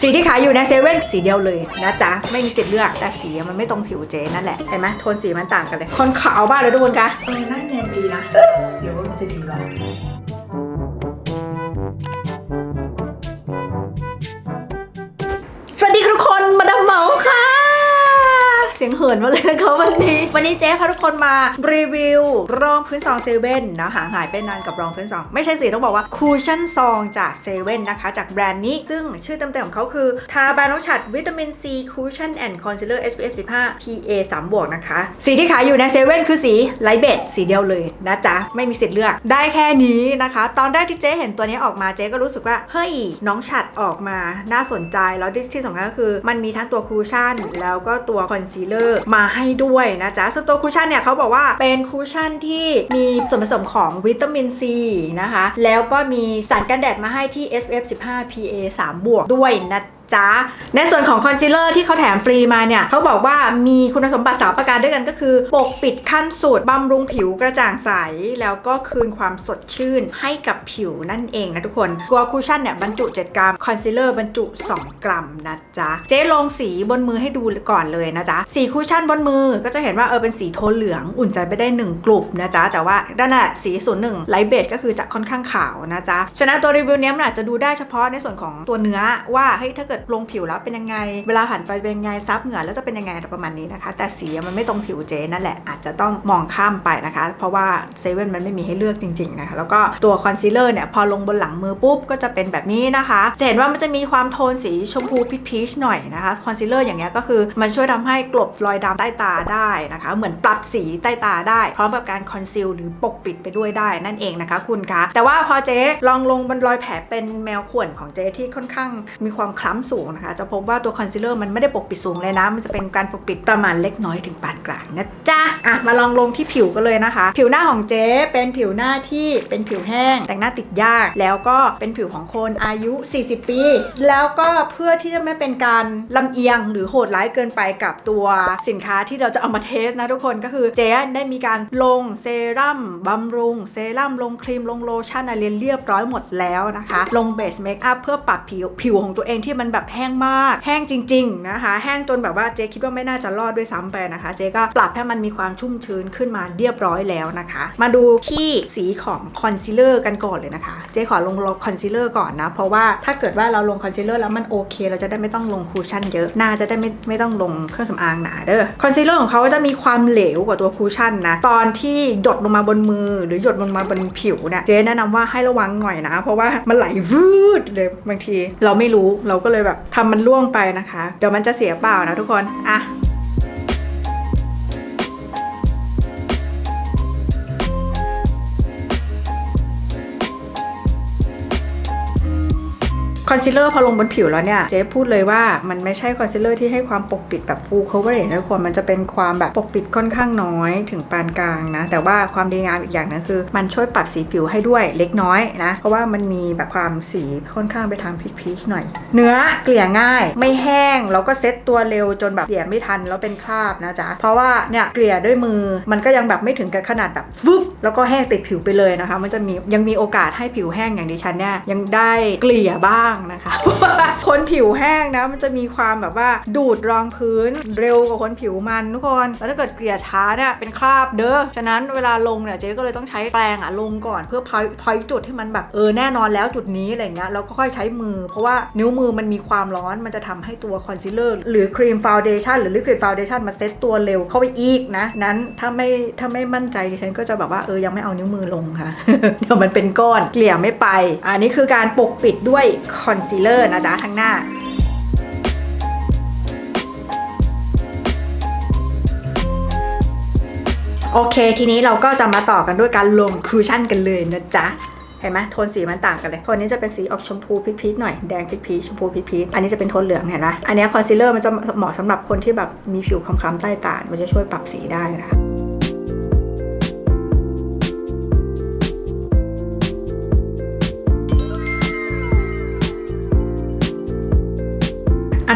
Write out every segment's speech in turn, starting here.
สีที่ขายอยู่ในเซเว่นสีเดียวเลยนะจ๊ะ ไม่มีสิทธิ์เลือกแต่สีมันไม่ตรงผิวเจนั่นแหละ เห็นไหมโทนสีมันต่างกันเลยคนขาวบ้างเลยทุกคนคะเออนั่นเนียนดีนะเดี๋ยวว่ามันจะดีหรอสวัสดีทุกค เสียงเหินมาเลยนะคะวันนี้ วันนี้เจ๊พาทุกคนมารีวิวรองพื้นซองเซเว่นนะหางหายไปนานกับรองพื้นซอง ไม่ใช่สิต้องบอกว่าคูชั่นซองจากเซเว่นนะคะ จากแบรนด์นี้ ซึ่งชื่อเต็มๆของเขาคือ ทาบาน้องฉัดวิตามินซีคูชั่นแอนด์คอนซีลเลอร์ SPF 15 PA 3บวกนะคะ สีที่ขายอยู่ในเซเว่นคือสีไลท์เบจสีเดียวเลยนะจ๊ะ ไม่มีสิทธิ์เลือก ได้แค่นี้นะคะ ตอนแรกที่เจ๊เห็นตัวนี้ออกมาเจ๊ก็รู้สึกว่าเฮ้ยน้องฉัดออกมาน่าสนใจแล้วที่ที่สำคัญก็คือ มันมีทั้งตัวคูชั่นแล้วก็ตัวคอนซีลเลอร์มาให้ด้วยนะจ๊ะส่วนตัวคูชั่นเนี่ยเขาบอกว่าเป็นคูชั่นที่มีส่วนผสมของวิตามินซีนะคะ แล้วก็มีสารกันแดดมาให้ที่ SPF 15 PA 3 บวกด้วยนะ จ๊ะในส่วนของคอนซีลเลอร์ที่เขาแถมฟรีมาเนี่ยเขาบอกว่ามีคุณสมบัติสามประการด้วยกันก็คือ ปกปิดขั้นสุดบำรุงผิวกระจ่างใส แล้วก็คืนความสดชื่นให้กับผิวนั่นเองนะทุกคนตัวคูชั่นเนี่ยบรรจุ 7 กรัม คอนซีลเลอร์บรรจุ 2 กรัมนะจ๊ะ เจ๊ลงสีบนมือให้ดูก่อนเลยนะจ๊ะ สีคูชั่นบนมือก็จะเห็นว่าเออเป็นสีโทนเหลืองอุ่นใจไปได้ 1 กลุ่มนะจ๊ะ แต่ว่าด้านน้าสีศูนย์หนึ่งไลท์เบจก็คือจะค่อนข้างขาวนะจ๊ะ ฉะนั้นตัวรีวิวเนี้ยมันอาจจะดูได้เฉพาะในส่วนของตัวเนื้อว่าเฮ้ยถ้าเกิดลงผิวแล้วเป็นยังไง เวลาหันไปเป็นยังไงซับเหงื่อแล้วจะเป็นยังไงประมาณนี้นะคะ แต่สีมันไม่ตรงผิวเจนั่นแหละอาจจะต้องมองข้ามไปนะคะ เพราะว่าเซเว่นมันไม่มีให้เลือกจริงๆนะคะแล้วก็ตัวคอนซีลเลอร์เนี่ยพอลงบนหลังมือปุ๊บก็จะเป็นแบบนี้นะคะจะเห็นว่ามันจะมีความโทนสีชมพูพีชๆหน่อยนะคะคอนซีลเลอร์อย่างเงี้ยก็คือมันช่วยทำให้กลบรอยดำใต้ตาได้นะคะ เหมือนปรับสีใต้ตาได้ พร้อมกับการคอนซีลหรือปกปิดไปด้วยได้นั่นเองนะคะคุณคะแต่ว่าพอเจ๊ลองลงบนรอยแผลเป็นแมวข่วนของเจ๊ที่ค่อนข้างมีความคล้ำสูงนะคะ จะพบว่าตัวคอนซีลเลอร์มันไม่ได้ปกปิดสูงเลยนะ มันจะเป็นการปกปิดประมาณเล็กน้อยถึงปานกลางนะจ๊ะอะมาลองลงที่ผิวกันเลยนะคะ ผิวหน้าของเจ๊เป็นผิวหน้าที่เป็นผิวแห้ง แต่งหน้าติดยาก แล้วก็เป็นผิวของคนอายุ 40 ปี แล้วก็เพื่อที่จะไม่เป็นการลำเอียงหรือโหดร้ายเกินไปกับตัวสินค้าที่เราจะเอามาเทสนะทุกคนก็คือเจ๊ได้มีการลงเซรั่มบำรุง เซรั่มลงครีมลงโลชั่นอะไรเรียบร้อยหมดแล้วนะคะ ลงเบสเมคอัพเพื่อปรับผิวผิวของตัวเองที่มันแบบแห้งมาก แห้งจริง ๆ นะคะ แห้งจนแบบว่าเจ๊คิดว่าไม่น่าจะรอดด้วยซ้ำไปนะคะ เจ๊ก็ปรับให้มันมีความชุ่มชื้นขึ้นมาเรียบร้อยแล้วนะคะ มาดูที่สีของคอนซีลเลอร์กันก่อนเลยนะคะ เจ๊ขอลงคอนซีลเลอร์ก่อนนะ เพราะว่าถ้าเกิดว่าเราลงคอนซีลเลอร์แล้วมันโอเค เราจะได้ไม่ต้องลงคูชั่นเยอะหน้าจะได้ไม่ไม่ต้องลงเครื่องสำอางหนาเด้อคอนซีลเลอร์ของเขาจะมีความเหลวกว่าตัวคูชั่นนะตอนที่หยดลงมาบนมือ หรือหยดลงมาบนผิวเนี่ยเจ๊แนะนำว่าให้ระวังหน่อยนะ เพราะว่ามันไหลวืดเลยบางที เราไม่รู้เราก็เลยแบบทำมันล่วงไปนะคะ เดี๋ยวมันจะเสียเปล่านะทุกคน อะ คอนซีลเลอร์พอลงบนผิวแล้วเนี่ยเจ๊พูดเลยว่ามันไม่ใช่คอนซีลเลอร์ที่ให้ความปกปิดแบบ full coverage นะทุกคนมันจะเป็นความแบบปกปิดค่อนข้างน้อยถึงปานกลางนะ แต่ว่าความดีงามอีกอย่างหนึงคือ มันช่วยปรับสีผิวให้ด้วยเล็กน้อยนะ เพราะว่ามันมีแบบความสีค่อนข้างไปทางพีชๆหน่อย เนื้อเกลี่ยง่าย ไม่แห้งแล้วก็เซ็ตตัวเร็วจนแบบเกลี่ยไม่ทันแล้วเป็นคราบนะจ๊ะเพราะว่าเนี่ยเกลี่ยด้วยมือมันก็ยังแบบไม่ถึงกับขนาดแบบฟึบแล้วก็แห้งติดผิวไปเลยนะคะ มันจะมียังมีโอกาสให้ผิวแห้งอย่างดิฉันเนี่ยยังได้เกลี่ยบ้างนะคะคนผิวแห้งนะมันจะมีความแบบว่าดูดรองพื้นเร็วกว่าคนผิวมันทุกคน แล้วถ้าเกิดเกลี่ยช้าเนี่ยเป็นคราบเด้อฉะนั้นเวลาลงเนี่ยเจ๊ก็เลยต้องใช้แปรงอะลงก่อนเพื่อพอยพอยจุดให้มันแบบเออแน่นอนแล้วจุดนี้อะไรเงี้ยแล้วก็ค่อยใช้มือ เพราะว่านิ้วมือมันมีความร้อนมันจะทำให้ตัวคอนซีลเลอร์หรือครีมฟาวเดชันหรือลิควิดฟาวเดชันมาเซตตัวเร็วเข้าไปอีกนะ นั้นถ้าไม่ถ้าไม่มั่นใจดิฉันก็จะแบบว่าเออยังไม่เอานิ้วมือลงค่ะเดี๋ยวมันเป็นก้อนเกลี่ยไม่ไป อันนี้คือการปกปิดด้วยคอนซีลเลอร์นะจ๊ะทั้งหน้าโอเค ทีนี้เราก็จะมาต่อกันด้วยการลงคูชั่นกันเลยนะจ๊ะ เห็นไหมโทนสีมันต่างกันเลย โทนนี้จะเป็นสีออกชมพูพีชๆหน่อย แดงพีชๆชมพูพีชๆอันนี้จะเป็นโทนเหลืองเห็นไหมอันนี้คอนซีลเลอร์มันจะเหมาะสำหรับคนที่แบบมีผิวคล้ำๆใต้ตา มันจะช่วยปรับสีได้นะคะ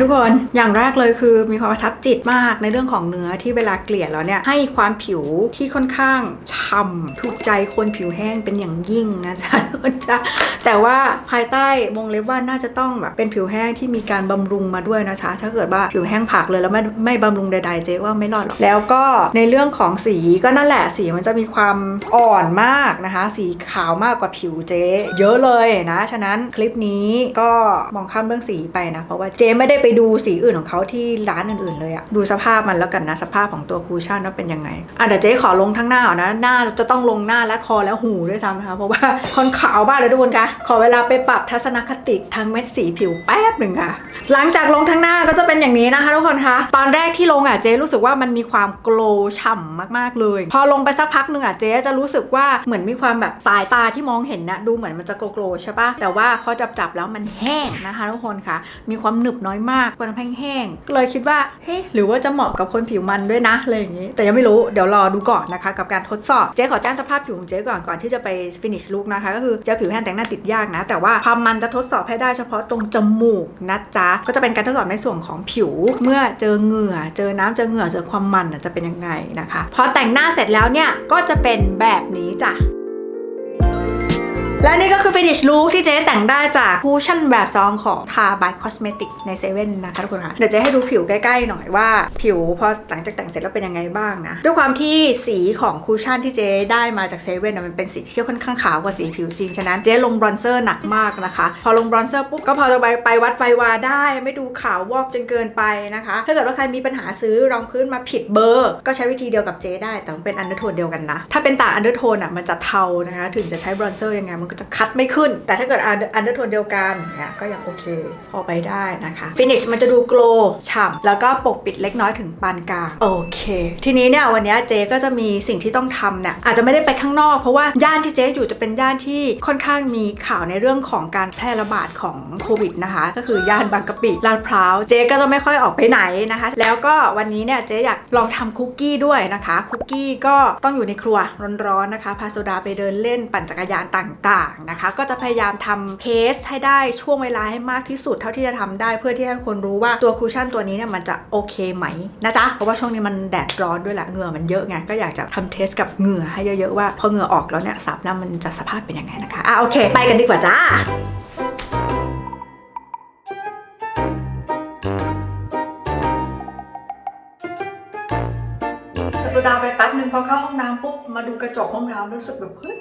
ทุกคนอย่างแรกเลยคือมีความประทับจิตมากในเรื่องของเนื้อที่เวลาเกลี่ยแล้วเนี่ยให้ความผิวที่ค่อนข้างฉ่ำถูกใจคนผิวแห้งเป็นอย่างยิ่งนะจ๊ะคนจ๊ะแต่ว่าภายใต้วงเล็บว่าน่าจะต้องแบบเป็นผิวแห้งที่มีการบำรุงมาด้วยนะคะ ถ้าเกิดว่าผิวแห้งผักเลยแล้วไม่ไม่บำรุงใดๆเจ๊ว่าไม่รอดหรอกแล้วก็ในเรื่องของสีก็นั่นแหละสีมันจะมีความอ่อนมากนะคะ สีขาวมากกว่าผิวเจ๊เยอะเลยนะ ฉะนั้นคลิปนี้ก็มองข้ามเรื่องสีไปนะ เพราะว่าเจ๊ไม่ได้ไปดูสีอื่นของเขาที่ร้านอื่นๆเลยอะดูสภาพมันแล้วกันนะสภาพของตัวคูชั่นว่าเป็นยังไงอะเดี๋ยวเจ๊ขอลงทั้งหน้าก่อนะ หน้าจะต้องลงหน้าและคอและหูด้วยซ้ำนะคะเพราะว่าคนขาวมากเลยทุกคนคะขอเวลาไปปรับทัศนคติทางเม็ดสีผิวแป๊บหนึ่งค่ะ หลังจากลงทั้งหน้าก็จะเป็นอย่างนี้นะคะทุกคนคะตอนแรกที่ลงอะเจ๊รู้สึกว่ามันมีความโกลว์ฉ่ำมากๆเลย พอลงไปสักพักหนึ่งอะเจ๊จะรู้สึกว่าเหมือนมีความแบบสายตาที่มองเห็นนะดูเหมือนมันจะโกลว์ๆใช่ปะแต่ว่าพอจับจับแล้วมันแห้งนะคะทุกคนคะมีความหนึบน้อยมากความแห้งๆเลยคิดว่าเฮ้ยหรือว่าจะเหมาะกับคนผิวมันด้วยนะอะไรอย่างนี้ แต่ยังไม่รู้เดี๋ยวรอดูก่อนนะคะ กับการทดสอบเจ๊ขอแจ้งสภาพผิวของเจ๊ก่อนก่อนที่จะไป finish look นะคะ ก็คือเจ๊ผิวแห้งแต่งหน้าติดยากนะ แต่ว่าความมันจะทดสอบให้ได้เฉพาะตรงจมูกนะจ๊ะก็จะเป็นการทดสอบในส่วนของผิว เมื่อเจอเหงื่อ เจอน้ำเจอเหงื่อเจอความมันจะเป็นยังไงนะคะพอแต่งหน้าเสร็จแล้วเนี่ยก็จะเป็นแบบนี้จ้ะ และนี่ก็คือ finish look ที่เจ๊แต่งได้จากคูชั่นแบบซองของทา by cosmetic ในเซเว่นนะคะทุกคนค่ะ เดี๋ยวเจ๊ให้ดูผิวใกล้ๆหน่อยว่า ผิวพอหลังจากแต่งเสร็จแล้วเป็นยังไงบ้างนะ ด้วยความที่สีของคูชั่นที่เจ๊ได้มาจากเซเว่นมันเป็นสีที่ค่อนข้างขาวกว่าสีผิวจริง ฉะนั้นเจ๊ลงบรอนเซอร์หนักมากนะคะ พอลงบรอนเซอร์ปุ๊บก็พอจะไปไปวัดไปวาได้ ไม่ดูขาววอกจนเกินไปนะคะ ถ้าเกิดว่าใครมีปัญหาซื้อรองพื้นมาผิดเบอร์ ก็ใช้วิธีเดียวกับเจ๊ได้แต่เป็นอันเดอร์โทนเดียวกันนะถ้าเป็นต่างอันเดอร์โทนอะมันจะเทานะคะถึงจะใช้บรอนเซอร์ยังไงมันก็จะคัดไม่ขึ้น แต่ถ้าเกิดอันเดอร์โทนเดียวกันเนี่ยก็ยังโอเค พอไปได้นะคะฟินิชมันจะดูโกลฉ่ำแล้วก็ปกปิดเล็กน้อยถึงปานกลางโอเค ทีนี้เนี่ยวันนี้เจ๊ก็จะมีสิ่งที่ต้องทำเนี่ยอาจจะไม่ได้ไปข้างนอก เพราะว่าย่านที่เจ๊อยู่จะเป็นย่านที่ค่อนข้างมีข่าวในเรื่องของการแพร่ระบาดของโควิดนะคะ ก็คือย่านบางกะปิลาดพร้าวเจ๊ก็จะไม่ค่อยออกไปไหนนะคะ แล้วก็วันนี้เนี่ยเจ๊อยากลองทำคุกกี้ด้วยนะคะ คุกกี้ก็ต้องอยู่ในครัวร้อนๆนะคะ พาโซดาไปเดินเล่นปั่นจักรยานต่างๆนะคะ ก็จะพยายามทำเทสให้ได้ช่วงเวลาให้มากที่สุดเท่าที่จะทำได้เพื่อที่ให้คนรู้ว่าตัวคูชั่นตัวนี้เนี่ยมันจะโอเคไหมนะจ๊ะเพราะว่าช่วงนี้มันแดดร้อนด้วยแหละเหงื่อมันเยอะไงก็อยากจะทำเทสกับเหงื่อให้เยอะๆว่าพอเหงื่อออกแล้วเนี่ยสับน้ำมันจะสภาพเป็นยังไงนะคะอะโอเค ไปกันดีกว่าจ้าโซดาไปแป๊บนึงพอเข้าห้องน้ำปุ๊บมาดูกระจกห้องน้ำรู้สึกแบบเฮ้ย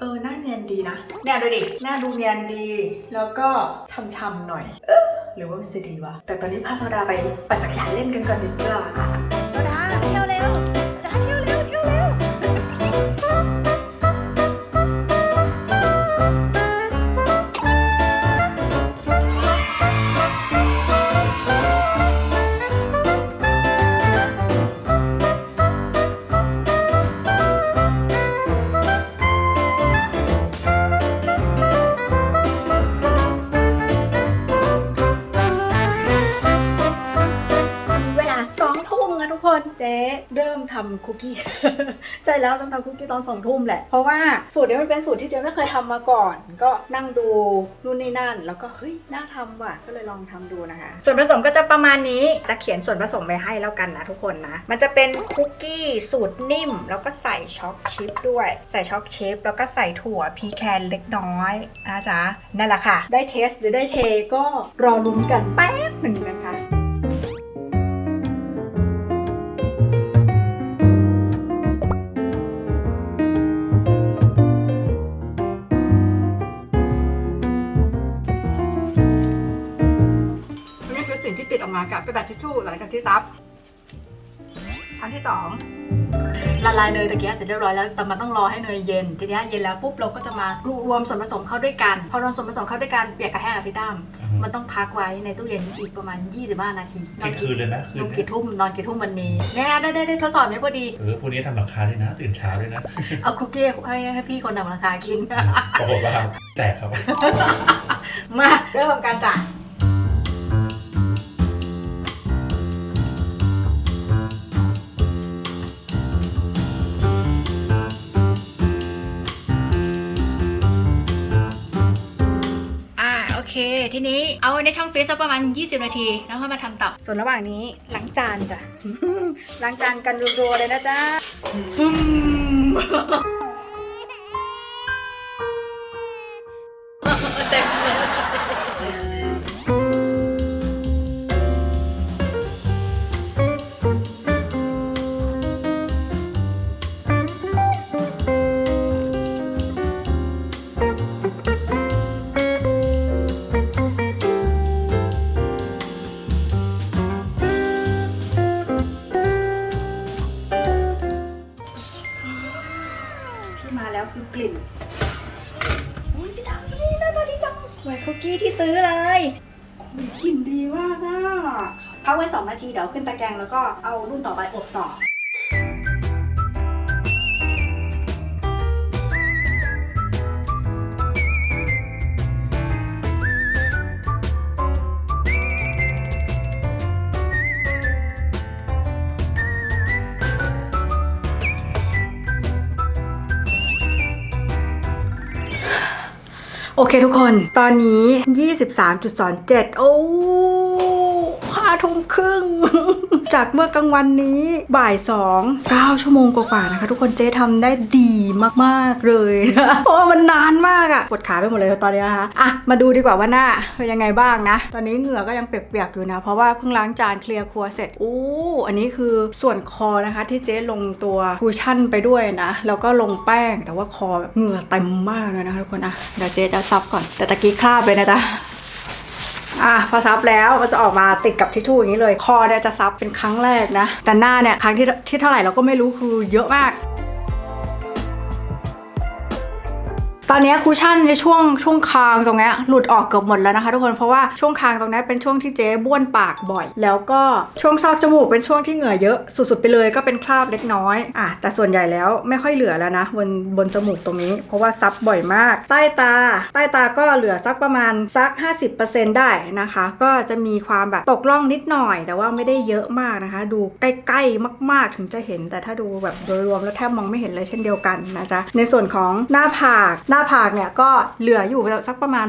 เออหน้าเนียนดีนะเนี่ยดูดิหน้าดูเนียนดี แล้วก็ช่ำๆหน่อยเอ๊ะหรือว่ามันจะดีวะแต่ตอนนี้พาโซดาไปปั่นจักรยานเล่นกันก่อนดีกว่า ทำคุกกี้ใช่แล้วเริ่มทำคุกกี้ตอนสองทุ่มแหละ เพราะว่าสูตรนี้มันเป็นสูตรที่เจ๊ไม่เคยทำมาก่อน ก็นั่งดูนู่นนี่นั่น แล้วก็เฮ้ยน่าทำว่ะ ก็เลยลองทำดูนะคะ ส่วนผสมก็จะประมาณนี้ จะเขียนส่วนผสมไปให้แล้วกันนะทุกคนนะ มันจะเป็นคุกกี้สูตรนิ่ม แล้วก็ใส่ช็อกชิพด้วย ใส่ช็อกชิพแล้วก็ใส่ถั่วพีแคนเล็กน้อยนะจ๊ะ นั่นแหละค่ะ ได้เทสหรือได้เทก็รอลุ้นกันแป๊บหนึ่งนะ กมากับกระดาษทิชชู่หลังจากที่ซับอันที่สองละลายเนยตะเกียบเสร็จเรียบร้อยแล้วแต่มันต้องรอให้เนยเย็นทีนี้เย็นแล้วปุ๊บเราก็จะมารวมส่วนผสมเข้าด้วยกัน พอรวมส่วนผสมเข้าด้วยกันเปียกกับแห้งอะพี่ตั้มมันต้องพักไว้ในตู้เย็นอีกประมาณ 25 นาทีเที่ยงคืนเลยนะคืนนอนนะกี่ทุ่มนอนกี่ทุ่มวันนี้เนี่ยได้ได้ได้ทดสอบนี้พอดีเออพวกนี้ทำราคาด้วยนะ ตื่นเช้าด้วยนะ เอาคุกกี้ให้ให้พี่คนทำราคากินปรากฏว่าแตกครับมาเริ่มทำการจ่าย ทีนี้เอาไว้ในช่องฟรีซสักประมาณ 20 นาที แล้วค่อยมาทำต่อ ส่วนระหว่างนี้ล้างจานจ้ะ ล้างจานกันรัวๆเลยนะจ๊ะฟึ้ม คุกกี้ที่ซื้อเลยอุ๊ยกลิ่นดีมากอะพักไว้สองนาทีเดี๋ยวขึ้นตะแกรงแล้วก็เอารุ่นต่อไปอบต่อ โอเคทุกคน ตอนนี้ 23.27 โอ้ ห้าทุ่มครึ่ง จากเมื่อกลางวันนี้บ่าย2 9ชั่วโมงกว่าๆนะคะ ทุกคนเจ๊ทำได้ดีมากๆเลยนะเพราะว่ามันนานมากอะปวดขาไปหมดเลยตอนนี้นะคะอะมาดูดีกว่าว่าหน้าเป็นยังไงบ้างนะ ตอนนี้เหงื่อก็ยังเปียกๆอยู่นะ เพราะว่าเพิ่งล้างจานเคลียร์ครัวเสร็จอู้อันนี้คือส่วนคอนะคะ ที่เจ๊ลงตัวคูชั่นไปด้วยนะแล้วก็ลงแป้งแต่ว่าคอแบบเหงื่อเต็มมากเลยนะคะทุกคนอะเดี๋ยวเจ๊จะซับก่อนแต่ตะกี้คราบเลยนะจ๊ะ อะพอซับแล้วมันจะออกมาติดกับทิชชู่อย่างนี้เลย คอเนี่ยจะซับเป็นครั้งแรกนะ แต่หน้าเนี่ยครั้งที่ที่เท่าไหร่เราก็ไม่รู้คือเยอะมาก ตอนนี้คูชั่นในช่วงช่วงคางตรงนี้หลุดออกเกือบหมดแล้วนะคะ ทุกคนเพราะว่าช่วงคางตรงนี้เป็นช่วงที่เจ๊บ้วนปากบ่อย แล้วก็ช่วงซอกจมูกเป็นช่วงที่เหงื่อเยอะสุดๆไปเลยก็เป็นคราบเล็กน้อยอะแต่ส่วนใหญ่แล้วไม่ค่อยเหลือแล้วนะบนบนจมูกตรงนี้ เพราะว่าซับบ่อยมาก ใต้ตา ใต้ตาก็เหลือสักประมาณสัก 50%ได้นะคะ ก็จะมีความแบบตกล่องนิดหน่อย แต่ว่าไม่ได้เยอะมากนะคะ ดูใกล้ๆมาก ๆถึงจะเห็น แต่ถ้าดูแบบโดยรวมแล้วแทบมองไม่เห็นเลยเช่นเดียวกันนะจ๊ะในส่วนของหน้าผากหน้าผากเนี่ยก็เหลืออยู่สักประมาณ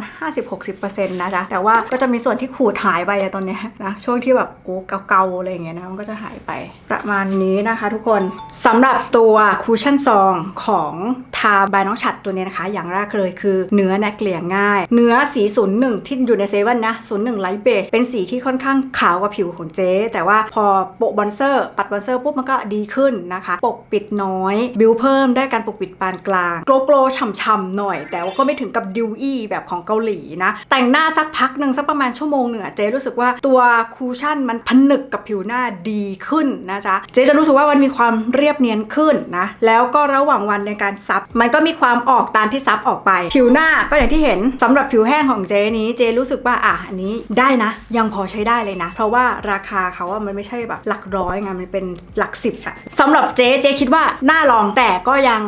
50-60%นะจ๊ะแต่ว่าก็จะมีส่วนที่ขูดหายไปอะตอนนี้นะช่วงที่แบบโอ้เกาๆอะไรอย่างเงี้ยนะมันก็จะหายไปประมาณนี้นะคะ ทุกคนสำหรับตัวคูชั่นซองของทาบายน้องฉัดตัวนี้นะคะ อย่างแรกเลยคือเนื้อแนเกลี่ยง่าย เนื้อสีศูนหนึ่งที่อยู่ในเซเว่นนะศูนหนึ่งไลท์เบจเป็นสีที่ค่อนข้างขาวกว่าผิวของเจ๊แต่ว่าพอโปะบอนเซอร์ ปัดบอนเซอร์ปุ๊บมันก็ดีขึ้นนะคะ ปกปิดน้อย บิวเพิ่มได้การปกปิดปานกลางโกลโกลฉ่ำๆหน่อย แต่ว่าก็ไม่ถึงกับดิวอี้แบบของเกาหลีนะ แต่งหน้าสักพักหนึ่งสักประมาณชั่วโมงหนึ่งอะเจ๊รู้สึกว่าตัวคูชั่นมันผนึกกับผิวหน้าดีขึ้นนะจ๊ะเจ๊จะรู้สึกว่ามันมีความเรียบเนียนขึ้นนะ แล้วก็ระหว่างวันในการซับ มันก็มีความออกตามที่ซับออกไป ผิวหน้าก็อย่างที่เห็นสำหรับผิวแห้งของเจ๊นี้เจ๊รู้สึกว่าอะอันนี้ได้นะ ยังพอใช้ได้เลยนะ เพราะว่าราคาเขาว่ามันไม่ใช่แบบหลักร้อยไงมันเป็นหลักสิบอะสำหรับเจ๊เจ๊คิดว่าน่าลองแต่ก็ยัง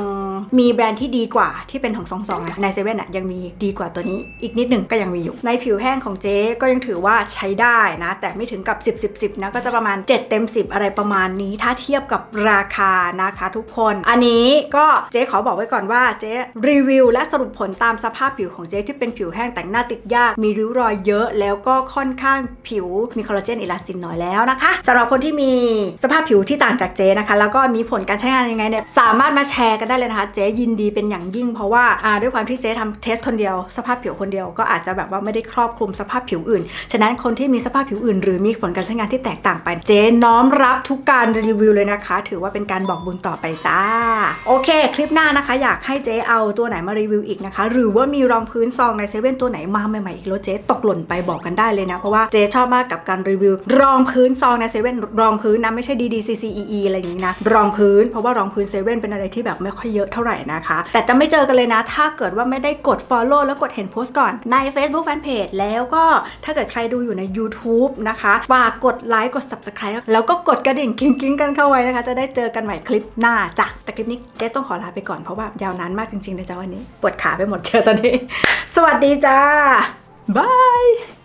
มีแบรนด์ที่ดีกว่าที่เป็นขององซองในเซเว่นอะยังมีดีกว่าตัวนี้อีกนิดหนึ่งก็ยังมีอยู่ ในผิวแห้งของเจ๊ก็ยังถือว่าใช้ได้นะ แต่ไม่ถึงกับ 10 10 10นะก็จะประมาณ 7 เต็ม 10 อะไรประมาณนี้ ถ้าเทียบกับราคานะคะทุกคน อันนี้ก็เจ๊ขอบอกไว้ก่อนว่าเจ๊รีวิว และสรุปผลตามสภาพผิวของเจ๊ที่เป็นผิวแห้งแต่งหน้าติดยากมีริ้วรอยเยอะ แล้วก็ค่อนข้างผิวมีคอลลาเจนอิลาสตินน้อยแล้วนะคะสำหรับคนที่มีสภาพผิวที่ต่างจากเจ๊นะคะ แล้วก็มีผลการใช้งานยังไงเนี่ยสามารถมาแชร์กันได้เลยนะคะ เจ๊ยินดีเป็นอย่างยิ่งเพราะว่าด้วยความที่เจ๊ทำเทสคนเดียว สภาพผิวคนเดียวก็อาจจะแบบว่าไม่ได้ครอบคลุมสภาพผิวอื่น ฉะนั้นคนที่มีสภาพผิวอื่น หรือมีผลการใช้งานที่แตกต่างไป เจ๊น้อมรับทุกการรีวิวเลยนะคะ ถือว่าเป็นการบอกบุญต่อไปจ้า โอเค คลิปหน้านะคะ อยากให้เจ๊เอาตัวไหนมารีวิวอีกนะคะ หรือว่ามีรองพื้นซองในเซเว่นตัวไหนมาใหม่ๆอีกแล้วเจ๊ตกหล่นไปบอกกันได้เลยนะ เพราะว่าเจ๊ชอบมากกับการรีวิว รองพื้นซองในเซเว่นรองพื้นนะไม่ใช่ DDCCEE อะไรอย่างนี้นะรองพื้น เพราะว่ารองพื้นเซเว่นเป็นอะไรที่แบบไม่ค่อยเยอะเท่าไหร่นะคะ แต่จะไม่เจอกันเลยนะถ้าเกิดว่าไม่ได้กด follow แล้วกดเห็นโพสต์ก่อนใน Facebook Fanpage แล้วก็ถ้าเกิดใครดูอยู่ใน YouTube นะคะฝากกดไลค์กด subscribe แล้วก็กดกระดิ่งกิ้งๆกันเข้าไว้นะคะ จะได้เจอกันใหม่คลิปหน้าจ้ะแต่คลิปนี้เจ๊ต้องขอลาไปก่อนเพราะว่ายาวนานมากจริงๆเลยจ้าวันนี้ปวดขาไปหมดเจอตอนนี้ สวัสดีจ้าบาย